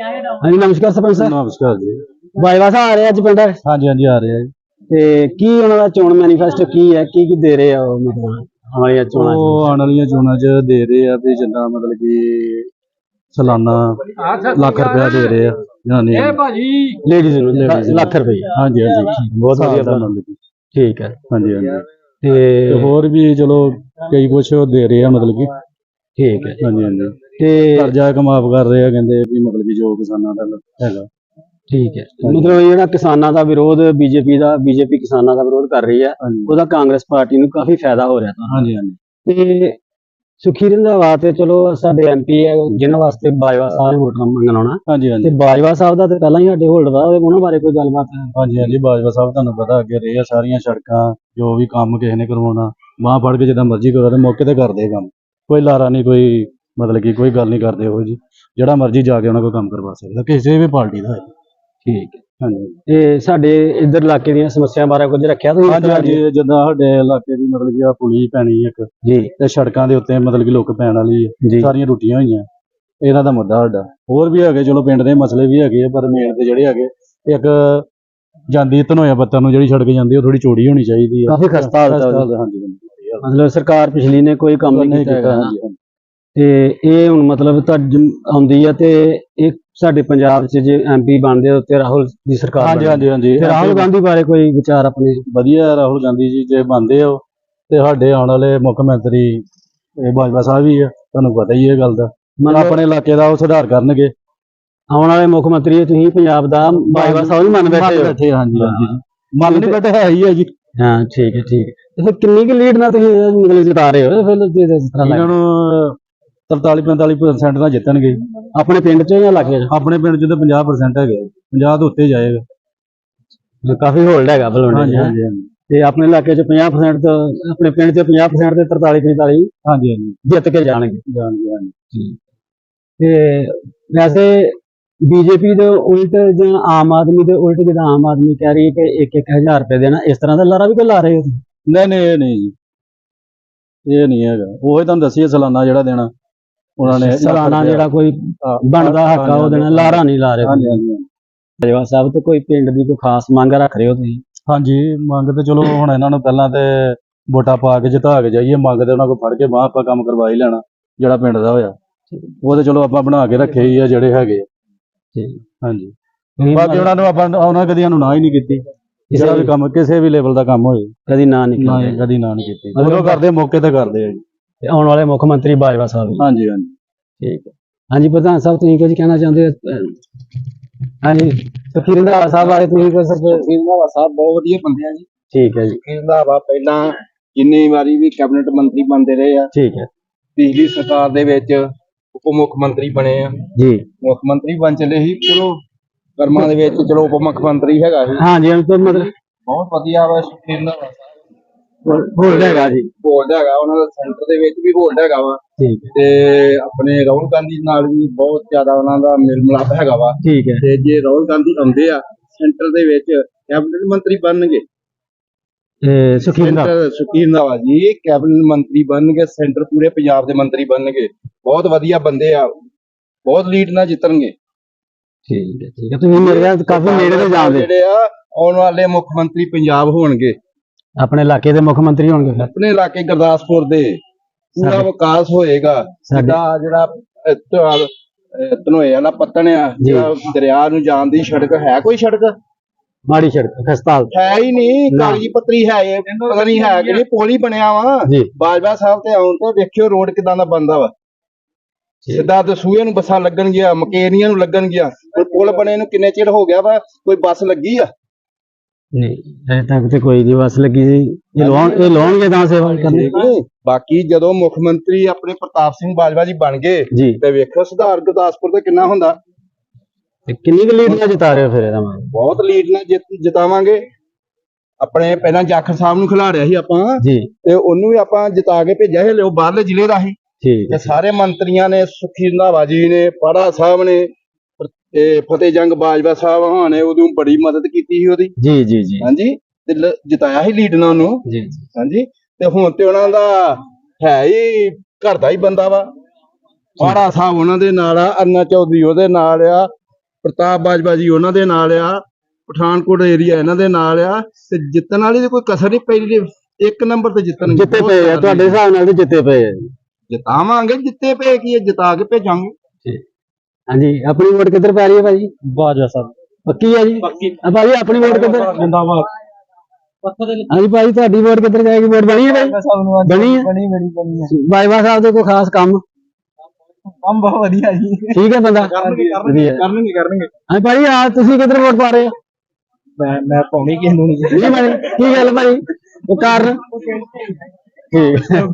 ਹਾਂਜੀ ਨਮਸਕਾਰ ਸਰਪੰਚ ਸਾਹਿਬ। ਨਮਸਕਾਰ ਜੀ। ਬਾਈਵਾ ਸਾਹਿਬ ਆ ਰਹੇ ਅੱਜ ਪਿੰਡ? ਹਾਂਜੀ ਹਾਂਜੀ ਆ ਰਿਹਾ ਜੀ। ਤੇ ਕੀ ਉਹਨਾਂ ਦਾ ਚੋਣ ਮੈਨੀਫੈਸਟੋ ਕੀ ਹੈ? ਕੀ ਕੀ ਦੇ ਰਹੇ ਆ ਉਹ ਮਤਲਬ ਵਾਲੀਆਂ ਚੋਣਾਂ? ਉਹ ਆਉਣ ਵਾਲੀਆਂ ਚੋਣਾਂ 'ਚ ਦੇ ਰਹੇ ਆ ਵੀ ਜਿੱਦਾਂ ਮਤਲਬ ਕਿ ਸਾਲਾਨਾ ਲੱਖ ਰੁਪਇਆ ਦੇ ਰਹੇ ਆ। ਜਾਨੀ ਲੇਡੀਜ਼ ਨੂੰ Ladies ਨੂੰ। ਲੱਖ ਰੁਪਏ। ਹਾਂਜੀ ਹਾਂਜੀ। ਬਹੁਤ ਵਧੀਆ ਸਾਲ ਦਾ plan। ਮਤਲਬ ਕਿ। ਠੀਕ ਹੈ। ਹਾਂਜੀ ਹਾਂਜੀ। ਤੇ ਤੇ ਹੋਰ ਵੀ ਚਲੋ ਕਈ ਕੁਛ ਦੇ ਰਹੇ ਆ ਮਤਲਬ ਕਿ। ਠੀਕ ਹੈ। ਹਾਂਜੀ ਹਾਂਜੀ। ਤੇ ਕਰਜ਼ਾ ਕਮਾਪ ਕਰ ਰਹੇ ਆ ਕਹਿੰਦੇ ਵੀ ਮਤਲਬ ਕਿ ਜੋ ਕਿਸਾਨਾਂ ਦਾ ਹੈਗਾ। ਠੀਕ ਹੈ। ਮਤਲਬ ਜਿਹੜਾ ਕਿਸਾਨਾਂ ਦਾ ਵਿਰੋਧ ਬੀਜੇਪੀ ਦਾ ਬੀਜੇਪੀ ਕਿਸਾਨਾਂ ਦਾ ਵਿਰੋਧ ਕਰ ਰਹੀ ਹੈ ਉਹਦਾ ਕਾਂਗਰਸ ਪਾਰਟੀ ਨੂੰ ਕਾਫੀ ਫਾਇਦਾ ਹੋ ਰਿਹਾ ਤਾਂ। ਹਾਂਜੀ ਹਾਂਜੀ। ਤੇ ਸੁਖੀ ਰੰਧਾਵਾ ਤੇ ਚਲੋ ਸਾਡੇ ਐਮਪੀ ਹੈ ਜਿਨ੍ਹਾਂ ਵਾਸਤੇ ਬਾਜਵਾ ਸਾਹਿਬ ਨੇ ਵੋਟਾਂ ਮੰਗਣ ਆਉਣਾ। ਹਾਂਜੀ ਤੇ ਹਾਂਜੀ ਬਾਜਵਾ ਸਾਹਿਬ ਦਾ ਤੇ ਪਹਿਲਾਂ ਹੀ ਸਾਡੇ ਹੋਲਡ ਵਾ ਉਹਨਾਂ ਬਾਰੇ ਕੋਈ ਗੱਲਬਾਤ ਹੈ? ਹਾਂਜੀ ਹਾਂਜੀ ਬਾਜਵਾ ਸਾਹਿਬ ਤੁਹਾਨੂੰ ਪਤਾ ਅੱਗੇ ਰਹੇ ਆ ਸਾਰੀਆਂ ਸੜਕਾਂ ਜੋ ਵੀ ਕੰਮ ਕਿਸੇ ਨੇ ਕਰਵਾਉਣਾ ਬਾਂਹ ਫੜ ਕੇ ਜਿੱਦਾਂ ਮਰਜ਼ੀ ਕਰੋ ਤੇ ਮੌਕੇ ਤੇ ਕਰਦੇ ਕੰਮ। ਕੋਈ ਲਾਰਾ ਨਹੀਂ ਕੋਈ ਮਤਲਬ ਕਿ ਕੋਈ ਗੱਲ ਨਹੀਂ ਕਰਦੇ ਉਹ ਜੀ। ਜਿਹੜਾ ਮਰਜ਼ੀ ਜਾ ਕੇ ਉਹਨਾਂ ਕੋਲ ਕੰਮ ਕਰਵਾ ਸਕਦਾ ਕਿਸੇ ਵੀ ਪਾਰਟੀ ਦਾ। ਹੈ ਠੀਕ ਹੈ। ਹਾਂਜੀ। ਤੇ ਸਾਡੇ ਇੱਧਰ ਇਲਾਕੇ ਦੀਆਂ ਸਮੱਸਿਆ ਬਾਰੇ ਕੁਝ ਰੱਖਿਆ ਤੁਸੀਂ ਹਾਂਜੀ ਹਾਂਜੀ ਜਿੱਦਾਂ ਸਾਡੇ ਇਲਾਕੇ ਦੀ ਮਤਲਬ ਕਿ ਆ ਪੁਲੀ ਪੈਣੀ ਇੱਕ ਜੀ। ਤੇ ਸੜਕਾਂ ਦੇ ਉੱਤੇ ਮਤਲਬ ਕਿ ਲੁੱਕ ਪੈਣ ਵਾਲੀ ਸਾਰੀਆਂ ਟੁੱਟੀਆਂ ਹੋਈਆਂ। ਇਹਨਾਂ ਦਾ ਮੁੱਦਾ ਸਾਡਾ। ਹੋਰ ਵੀ ਹੈਗੇ ਚਲੋ ਪਿੰਡ ਦੇ ਮਸਲੇ ਵੀ ਹੈਗੇ ਪਰ ਮੇਨ ਤੇ ਜਿਹੜੇ ਹੈਗੇ ਇੱਕ ਜਾਂਦੀ ਧਨੋਇਆ ਬੱਤਰ ਨੂੰ ਜਿਹੜੀ ਸੜਕ ਜਾਂਦੀ ਉਹ ਥੋੜੀ ਚੌੜੀ ਹੋਣੀ ਚਾਹੀਦੀ ਹੈ ਕਾਫੀ ਖਸਤਾ ਹਾਲਤ ਹੈ। ਹਾਂਜੀ ਮਤਲਬ ਸਰਕਾਰ ਪਿਛਲੀ ਨੇ ਕੋਈ ਕੰਮ ਨਹੀਂ ਕੀਤਾ ਹਾਂਜੀ। ਤੇ ਇਹ ਹੁਣ ਮਤਲਬ ਤੁਹਾਡੀ ਆਉਂਦੀ ਆ ਤੇ ਇਹ ਸਾਡੇ ਪੰਜਾਬ 'ਚ ਜੇ ਐਮਪੀ ਬਣਦੇ ਆ ਤੇ ਰਾਹੁਲ ਦੀ ਸਰਕਾਰ ਹਾਂਜੀ। ਹਾਂਜੀ ਹਾਂਜੀ। ਤੇ ਰਾਹੁਲ ਗਾਂਧੀ ਬਾਰੇ ਕੋਈ ਵਿਚਾਰ ਆਪਣੇ? ਵਧੀਆ ਰਾਹੁਲ ਗਾਂਧੀ ਜੀ ਜੇ ਬਣਦੇ ਹੋ ਤੇ ਸਾਡੇ ਆਉਣ ਵਾਲੇ ਮੁੱਖ ਮੰਤਰੀ ਇਹ ਬਾਜਵਾ ਸਾਹਿਬ ਹੀ ਆ ਤੁਹਾਨੂੰ ਪਤਾ ਹੀ ਇਹ ਗੱਲ ਦਾ। ਮਤਲਬ ਆਪਣੇ ਇਲਾਕੇ ਦਾ ਉਹ ਸੁਧਾਰ ਕਰਨਗੇ। ਆਉਣ ਵਾਲੇ ਮੁੱਖ ਮੰਤਰੀ ਤੁਸੀਂ ਪੰਜਾਬ ਦਾ ਬਾਜਵਾ ਸਾਹਿਬ ਨੂੰ ਮੰਨ ਬੈਠੇ ਹੋ ਬੈਠੇ ਹਾਂਜੀ ਹਾਂਜੀ ਮੰਨ ਨਹੀਂ ਬੈਠੇ ਹੈ ਹੀ ਹੈ ਜੀ। ਹਾਂ ਠੀਕ ਹੈ ਠੀਕ ਹੈ। ਤੇ ਫਿਰ ਕਿੰਨੀ ਕੁ ਲੀਡ ਨਾਲ ਤੁਸੀਂ ਮਤਲਬ ਜਿਤਾ ਰਹੇ ਹੋ? ਫਿਰ ਜੇ ਇਸ ਤਰ੍ਹਾਂ ਇਹਨਾਂ ਨੂੰ 43 45% ਨਾਲ ਜਿੱਤਣਗੇ ਆਪਣੇ ਪਿੰਡ 'ਚ ਜਾਂ ਇਲਾਕੇ 'ਚ? ਆਪਣੇ ਪਿੰਡ 'ਚ ਤਾਂ 50% ਹੈਗੇ 50 ਤੋਂ ਉੱਤੇ ਜਾਏਗਾ। ਕਾਫੀ ਹੋਲਡ ਹੈਗਾ ਬਲਵੰਡੀ ਹਾਂਜੀ ਤੇ ਆਪਣੇ ਇਲਾਕੇ 'ਚ 50% ਤੋਂ ਆਪਣੇ ਪਿੰਡ 'ਚ 50% ਤੇ 43 45 ਹਾਂਜੀ ਹਾਂਜੀ। ਜਿੱਤ ਕੇ ਜਾਣਗੇ। ਜਾਣਗੇ ਹਾਂਜੀ। ਤੇ ਵੈਸੇ ਬੀਜੇਪੀ ਦੇ ਉਲਟ ਜਾਂ ਆਮ ਆਦਮੀ ਦੇ ਉਲਟ ਜਿੱਦਾਂ ਆਮ ਆਦਮੀ ਕਹਿ ਰਹੀ ਹੈ ਕਿ ਇੱਕ ਇੱਕ ਹਜ਼ਾਰ ਰੁਪਏ ਦੇਣਾ ਇਸ ਤਰ੍ਹਾਂ ਦਾ ਲਾਰਾ ਵੀ ਕੋਈ ਲਾ ਰਹੇ ਹੋ? ਨਹੀਂ ਨਹੀਂ ਇਹ ਨਹੀਂ ਹੈਗਾ। ਉਹ ਹੀ ਤੁਹਾਨੂੰ ਦੱਸੀਏ ਸਾਲਾਨਾ ਜਿਹੜਾ ਦੇਣਾ। ਉਹਨਾਂ ਨੇ ਸਾਲਾਨਾ। ਜਿਹੜਾ ਕੋਈ ਬਣਦਾ ਹੱਕ ਆ ਉਹ ਦੇਣਾ ਲਾਰਾ ਨਹੀਂ ਲਾ ਰਹੇ ਹਾਂਜੀ ਹਾਂਜੀ। ਬਾਜਵਾ ਸਾਹਿਬ ਤੇ ਕੋਈ ਪਿੰਡ ਦੀ ਕੋਈ ਖਾਸ ਮੰਗ ਰੱਖ ਰਹੇ ਹੋ ਤੁਸੀਂ? ਹਾਂਜੀ ਮੰਗ ਤੇ ਚਲੋ ਹੁਣ ਇਹਨਾਂ ਨੂੰ ਪਹਿਲਾਂ ਤੇ ਵੋਟਾਂ ਪਾ ਕੇ ਜਿਤਾ ਕੇ ਜਾਈਏ ਮੰਗ ਤੇ ਉਹਨਾਂ ਕੋਲ ਫੜ ਕੇ ਬਾਹ ਆਪਾਂ ਕੰਮ ਕਰਵਾ ਹੀ ਲੈਣਾ ਜਿਹੜਾ ਪਿੰਡ ਦਾ ਹੋਇਆ। ਉਹ ਤੇ ਚਲੋ ਆਪਾਂ ਬਣਾ ਕੇ ਰੱਖੇ ਹੀ ਆ ਜਿਹੜੇ ਹੈਗੇ। ਠੀਕ। ਹਾਂਜੀ। ਬਾਕੀ ਉਹਨਾਂ ਨੂੰ ਆਪਾਂ ਉਹਨਾਂ ਕਦੀ ਸਾਨੂੰ ਨਾ ਹੀ ਨਹੀਂ ਕੀਤੀ। ਜਿਹੜਾ ਵੀ ਕੰਮ ਕਿਸੇ ਵੀ ਲੈਵਲ ਦਾ ਕੰਮ ਹੋਏ। ਕਦੀ ਨਾ ਨਹੀਂ ਕਦੀ ਨਾ ਨਹੀਂ ਕੀਤੀ। ਜਦੋਂ ਕਰਦੇ ਮੌਕੇ ਤੇ ਕਰਦੇ ਆ ਜੀ। ਤੇ ਆਉਣ ਵਾਲੇ ਮੁੱਖ ਮੰਤਰੀ ਬਾਜਵਾ ਸਾਹਿਬ ਜੀ। ਹਾਂਜੀ ਹਾਂਜੀ। ਠੀਕ ਹੈ। ਹਾਂਜੀ ਪ੍ਰਧਾਨ ਸਾਹਿਬ ਤੁਸੀਂ ਕੁਝ ਕਹਿਣਾ ਚਾਹੁੰਦੇ ਹੋ? ਹਾਂਜੀ ਸੁਖੀ ਰੰਧਾਵਾ ਸਾਹਿਬ ਬਾਰੇ ਤੁਸੀਂ ਕੁਝ ਸਰ ਰੰਧਾਵਾ ਸਾਹਿਬ ਬਹੁਤ ਵਧੀਆ ਬੰਦੇ ਆ ਜੀ। ਠੀਕ ਹੈ ਜੀ। ਰੰਧਾਵਾ ਪਹਿਲਾਂ ਜਿੰਨੀ ਵਾਰੀ ਵੀ ਕੈਬਨਿਟ ਮੰਤਰੀ ਬਣਦੇ ਰਹੇ ਆ ਠੀਕ ਹੈ। ਪਿਛਲੀ ਸਰਕਾਰ ਦੇ ਵਿੱਚ ਉਪ ਮੁੱਖ ਮੰਤਰੀ ਬਣੇ ਆ। ਜੀ। ਮੁੱਖ ਮੰਤਰੀ ਬਣ ਚਲੇ ਸੀ ਚਲੋ ਕਰਮਾਂ ਦੇ ਵਿੱਚ ਚਲੋ ਉਪ ਮੁੱਖ ਮੰਤਰੀ ਹੈਗਾ ਸੀ। ਹਾਂਜੀ ਮਤਲਬ ਬਹੁਤ ਵਧੀਆ ਵਾ ਸੁਖੀ ਰੰਧਾਵਾ ਸਾਹਿਬ। ਹੋਲਡ ਹੈਗਾ ਜੀ। ਹੋਲਡ ਹੈਗਾ ਉਹਨਾਂ ਦਾ ਸੈਂਟਰ ਦੇ ਵਿੱਚ ਵੀ ਹੋਲਡ ਹੈਗਾ ਵਾ। ਠੀਕ ਹੈ। ਤੇ ਆਪਣੇ ਰਾਹੁਲ ਗਾਂਧੀ ਨਾਲ ਵੀ ਬਹੁਤ ਜ਼ਿਆਦਾ ਉਹਨਾਂ ਦਾ ਮੇਲ ਮਿਲਾਪ ਹੈਗਾ ਵਾ। ਠੀਕ ਹੈ। ਤੇ ਜੇ ਰਾਹੁਲ ਗਾਂਧੀ ਆਉਂਦੇ ਆ ਸੈਂਟਰ ਦੇ ਵਿੱਚ ਕੈਬਨਿਟ ਮੰਤਰੀ ਬਣਨਗੇ। ਤੇ ਸੁਖੀ ਰੰਧਾਵਾ ਸੈਂਟਰ ਸੁਖੀ ਰੰਧਾਵਾ ਜੀ ਕੈਬਨਿਟ ਮੰਤਰੀ ਬਣਨਗੇ ਸੈਂਟਰ ਪੂਰੇ ਪੰਜਾਬ ਦੇ ਮੰਤਰੀ ਬਣਨਗੇ। ਬਹੁਤ ਵਧੀਆ ਬੰਦੇ ਆ ਬਹੁਤ ਲੀਡ ਨਾਲ ਜਿੱਤਣਗੇ। ਠੀਕ ਹੈ ਠੀਕ ਹੈ। ਤੁਸੀਂ ਮੇਰੇ ਨਾਲ ਕਾਫੀ ਨੇੜੇ ਤੇ ਜਾਂਦੇ। ਜਿਹੜੇ ਆ ਆਉਣ ਵਾਲੇ ਮੁੱਖ ਮੰਤਰੀ ਪੰਜਾਬ ਹੋਣਗੇ। ਆਪਣੇ ਇਲਾਕੇ ਦੇ ਮੁੱਖ ਮੰਤਰੀ ਹੋਣਗੇ ਫਿਰ। ਆਪਣੇ ਇਲਾਕੇ ਗੁਰਦਾਸਪੁਰ ਦੇ ਪੂਰਾ ਵਿਕਾਸ ਹੋਏਗਾ। ਸਾਡੇ- ਸਾਡਾ ਜਿਹੜਾ ਅਹ, ਧ- ਅਹ, ਧਨੋਏ ਵਾਲਾ ਪੱਤਣ ਆ ਜੀ। ਜਿਹੜਾ ਦਰਿਆ ਨੂੰ ਜਾਣ ਦੀ ਸੜਕ ਹੈ ਕੋਈ ਸੜਕ? ਮਾੜੀ ਸੜਕ ਖਸਤਾ ਹਾਲਤ ਹੈ ਹੀ ਨਹੀਂ ਨਾ। ਕਾਗਜ਼ੀ ਪੱਤਰੀ ਹੈ ਇਹ। ਪਤਾ ਨਹੀਂ ਹੈ ਕਿ ਨਹੀਂ ਪੁਲ ਹੀ ਬਣਿਆ ਵਾ। ਜੀ। ਬਾਜਵਾ ਸਾਹਿਬ ਤੇ ਆਉਣ ਤੇ ਵੇਖਿਓ ਰੋਡ ਕਿਦਾਂ ਦਾ ਬਣਦਾ ਵਾ। ਸਿੱਧਾ ਦਸੂਏ ਨੂੰ ਬੱਸਾਂ ਲੱਗਣ ਗਿਆ ਮਕੇਰੀਆਂ ਨੂੰ ਲੱਗਣ ਗਿਆ ਪੁਲ ਬਣੇ ਨੂੰ ਕਿੰਨੇ ਚਿਰ ਹੋ ਗਿਆ ਵਾ? ਕੋਈ ਬੱਸ ਲੱਗੀ ਆ? ਨਹੀਂ ਅਜੇ ਤੱਕ ਤੇ ਕੋਈ ਨਹੀਂ ਬਸ ਲੱਗੀ ਸੀ। ਇਹ ਲਾਉਣ ਇਹ ਲਾਉਣਗੇ ਤਾਂ ਸੇਵਾ ਕਰਨੀ? ਬਾਕੀ ਜਦੋਂ ਮੁੱਖ ਮੰਤਰੀ ਆਪਣੇ ਪ੍ਰਤਾਪ ਸਿੰਘ ਬਾਜਵਾ ਜੀ ਬਣ ਗਏ ਜੀ। ਤੇ ਵੇਖੋ ਸੁਧਾਰ ਗੁਰਦਾਸਪੁਰ ਤੇ ਕਿੰਨਾ ਹੁੰਦਾ। ਤੇ ਕਿੰਨੀ ਕੁ ਲੀਡ ਨਾਲ ਜਿਤਾ ਰਹੇ ਹੋ ਫਿਰ ਇਹਦਾ ਮਤਲਬ? ਬਹੁਤ ਲੀਡ ਨਾਲ ਜਿੱਤ ਜਿਤਾਵਾਂਗੇ। ਆਪਣੇ ਪਹਿਲਾਂ ਜਾਖੜ ਸਾਹਿਬ ਨੂੰ ਖਿਲਾੜਿਆ ਸੀ ਆਪਾਂ ਜੀ। ਤੇ ਉਹਨੂੰ ਵੀ ਆਪਾਂ ਜਿਤਾ ਕੇ ਭੇਜਿਆ ਸੀ ਉਹ ਬਾਹਰਲੇ ਜ਼ਿਲ੍ਹੇ ਦਾ ਸੀ। ਠੀਕ ਤੇ ਹੈ ਸਾਰੇ ਮੰਤਰੀਆਂ ਨੇ ਸੁਖੀ ਰੰਧਾਵਾ ਜੀ ਨੇ ਪਾੜਾ ਸਾਹਿਬ ਨੇ ਤੇ ਫਤਿਹ ਜੰਗ ਬਾਜਵਾ ਸਾਹਿਬ ਹਾਂ ਨੇ ਉਦੋਂ ਬੜੀ ਮਦਦ ਕੀਤੀ ਸੀ ਉਹਦੀ। ਜੀ ਜੀ ਜੀ। ਹਾਂਜੀ ਤੇ ਲ- ਜਿਤਾਇਆ ਸੀ ਲੀਡ ਨਾਲ ਉਹਨੂੰ ਜੀ ਜੀ। ਹਾਂਜੀ ਤੇ ਹੁਣ ਤੇ ਉਹਨਾਂ ਦਾ ਹੈ ਹੀ ਘਰ ਦਾ ਹੀ ਬੰਦਾ ਵਾ। ਪਾੜਾ ਸਾਹਿਬ ਉਹਨਾਂ ਦੇ ਨਾਲ ਆ ਅੰਨਾ ਚੌਧਰੀ ਉਹਦੇ ਨਾਲ ਆ ਪ੍ਰਤਾਪ ਬਾਜਵਾ ਜੀ ਉਹਨਾਂ ਦੇ ਨਾਲ ਆ ਪਠਾਨਕੋਟ ਏਰੀਆ ਇਹਨਾਂ ਦੇ ਨਾਲ ਆ ਤੇ ਜਿੱਤਣ ਵਾਲੀ ਦੀ ਕੋਈ ਕਸਰ ਨਹੀਂ ਪਈ ਇੱਕ ਨੰਬਰ ਤੇ ਜਿੱਤਣਗੇ ਜਿੱਤੇ ਬਹੁਤ ਪਏ ਆ ਜ਼ਿਆਦਾ ਤੁਹਾਡੇ ਹਿਸਾਬ ਨਾਲ ਤੇ ਜਿੱਤੇ ਪਏ ਆ। ਜੀ। ਜਿਤਾਵਾਂਗੇ ਜਿੱਤੇ ਪਏ ਕੀ ਹੈ ਜਿਤਾ ਕੇ ਭੇਜਾਂਗੇ। ਹਾਂਜੀ ਆਪਣੀ ਵੋਟ ਕਿੱਧਰ ਪੈ ਰਹੀ ਹੈ ਭਾਜੀ? ਬਾਜਾ ਸਾਹਿਬ। ਪੱਕੀ ਹੈ ਜੀ? ਪੱਕੀ। ਆ ਭਾਜੀ ਆਪਣੀ ਵੋਟ ਕਿੱਧਰ? ਜਿੰਦਾਬਾਦ। ਪੱਥਰ ਦੇ ਹਾਂਜੀ ਭਾਜੀ ਤੁਹਾਡੀ ਵੋਟ ਕਿੱਧਰ ਜਾਏਗੀ? ਵੋਟ ਬਣੀ ਹੈ ਭਾਈ ਸਭ ਨੂੰ ਬਣੀ ਹੈ? ਬਣੀ ਬਣੀ ਬਣੀ ਹੈ। ਬਾਜਵਾ ਸਾਹਿਬ ਦੇ ਕੋਈ ਖਾਸ ਕੰਮ? ਕੰਮ ਬਹੁਤ ਵਧੀਆ ਜੀ। ਠੀਕ ਹੈ ਬੰਦਾ? ਕਰਨਗੇ ਵਧੀਆ। ਕਰਨਗੇ ਕਰਨਗੇ। ਹਾਂ ਭਾਈ ਆ ਤੁਸੀਂ ਕਿੱਧਰ ਵੋਟ ਪਾ ਰਹੇ ਹੋ? ਮੈਂ ਮੈਂ ਪਾਉਣੀ ਕਿਸੇ ਨੂੰ। ਨਹੀਂ ਨਹੀਂ ਭਾਈ ਕੀ ਗੱਲ ਭਾਈ ਉਹ ਕਾਰਨ? ਠੀਕ।